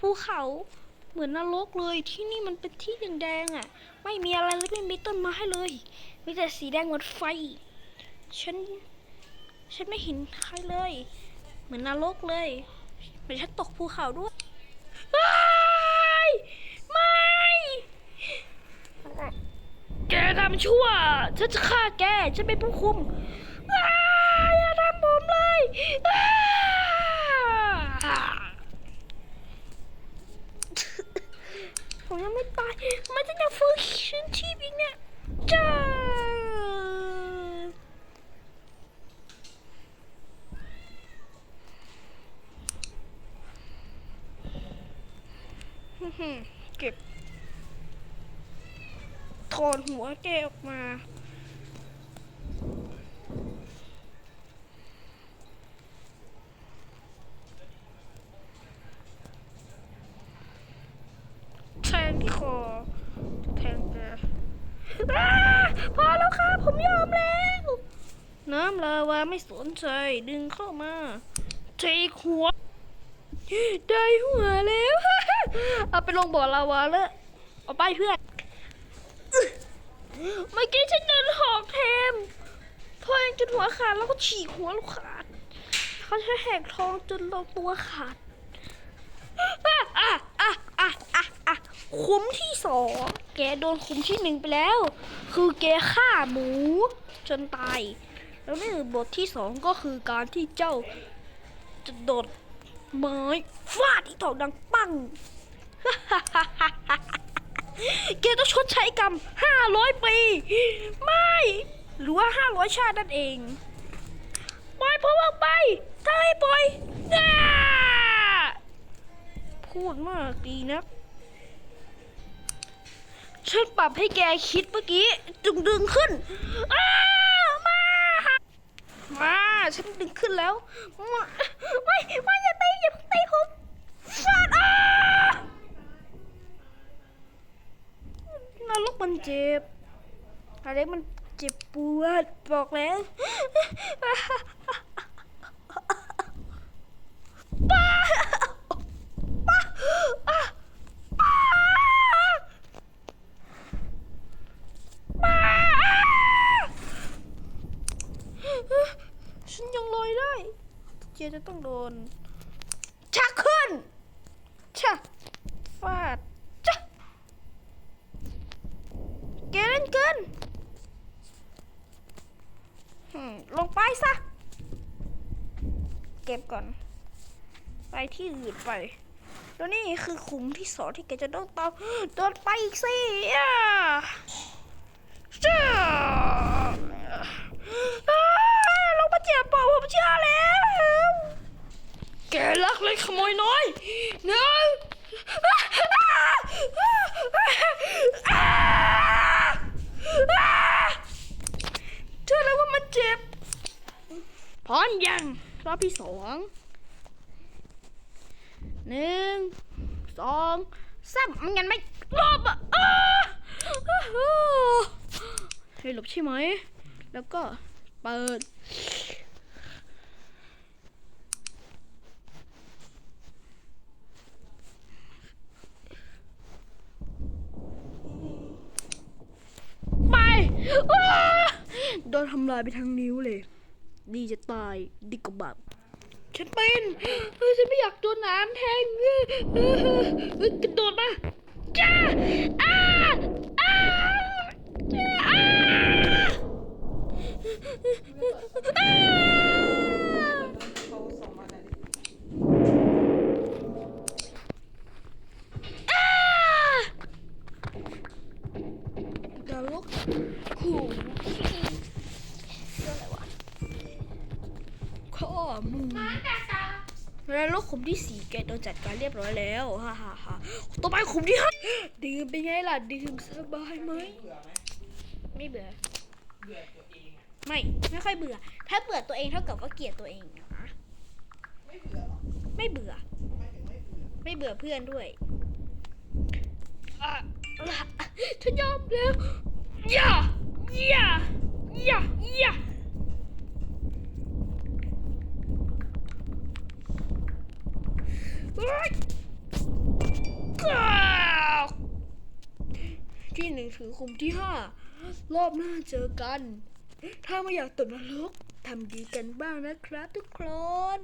ภูเขาเหมือนนรกเลยที่นี่มันเป็นที่แดงๆอะ ไม่มีอะไรเลยไม่มีต้นไม้เลย มีแต่สีแดงเหมือนไฟ ฉัน ฉันไม่เห็นใครเลย เหมือนนรกเลยเหมือนฉันตกภูเขาด้วยไม่ไม่แกทำชั่ว ฉันจะฆ่าแก ฉันเป็นผู้คุมอย่าทำผมเลยอ้า ผมยังไม่ตาย มันจะยังฟื้นคื นชีพอีกเนี่ยจ้าฮึ่มเก็บถอนหัวแกออกมา แทงที่คอ แทงแกอ้าพอแล้วครับ ผมยอมแล้ว น้ำลาวาไม่สนใจ ดึงเข้ามาเทหัว ได้หัวแล้ว เอาไปลงบ่อลาวาแล้วเอาไปเพื่อน เมื่อกี้ฉันเดินหอกเทมทอยจนหัวขาดแล้วก็ฉีกหัวลูกขาด เขาใช้แหกท้องจนเราตัวขาด อะอะอะอะอะอะ คุ้มที่สองแกโดนคุ้มที่หนึ่งไปแล้ว คือแกฆ่าหมูจนตาย แล้วนี่บทที่สองก็คือการที่เจ้าจะโดดไม้ฟาดที่ท้องดังปังแกต้องชดใช้กรรมห้าร้อยปี ไม่ หรือว่าห้าร้อยชาตินั่นเองปล่อยผมออกไปถ้าไม่ปล่อยพูดมากดีนะ ฉันปรับให้แกคิดเมื่อกี้จึงดึงขึ้นอ้ามามาฉันดึงขึ้นแล้วมาไม่ไม่อย่าตีอย่าเพิ่งตีผมฟาดอ้านรกมันเจ็บอะไรมันเจ็บปวดบอกแล้วป้าป้าป้าป้าฉันยังลอยได้ เจจะต้องโดน ชักขึ้นชะฟาดจ้ะเกเล่นเกินลงไปซะ เก็บก่อน ไปที่อื่นไป แล้วนี่คือขุมที่สองที่แกจะต้องตามโดนไปอีกสิอะจ้าอ่าลงมาเจ็บปอผมเชื่อแล้ว แกลักเลยขโมยน้อยหนึ่งอ่าอ่าอ่าอ่าเชื่อแล้วว่ามันเจ็บ พร้อมยังรอบที่สองหนึ่งสองสามมันยังไม่รอบอะให้หลบใช่ไหม แล้วก็เปิดไปโดนทำลายไปทั้งนิ้วเลย ดีจะตายดิกบับฉันเป็นเฮ้ยฉันไม่อยากโดนน้ำแทงเออเฮ้ยเฮ้ยกระโดดมาจ้าอ้าอ้าอ้า ดารุกขู่เรื่องอะไรวะข้อ มือแล้วลูกขุมที่สี่แกโดนจัดการเรียบร้อยแล้วฮ่าฮ่าฮ่าต่อไปขุมที่ห้าดื่มเป็นไงล่ะดื่มสบายไหมไม่เบื่อไม่ไม่ค่อยเบื่อ ถ้าเบื่อตัวเองเท่ากับว่าเกลียดตัวเองนะไม่เบื่อไม่เบื่อเพื่อนด้วยอะฉันยอมแล้วอย่าอย่าอย่าอย่า ที่หนึ่งถึงคุมที่ห้ารอบหน้าเจอกัน ถ้าไม่อยากตกนรกทำดีกันบ้างนะครับทุกคน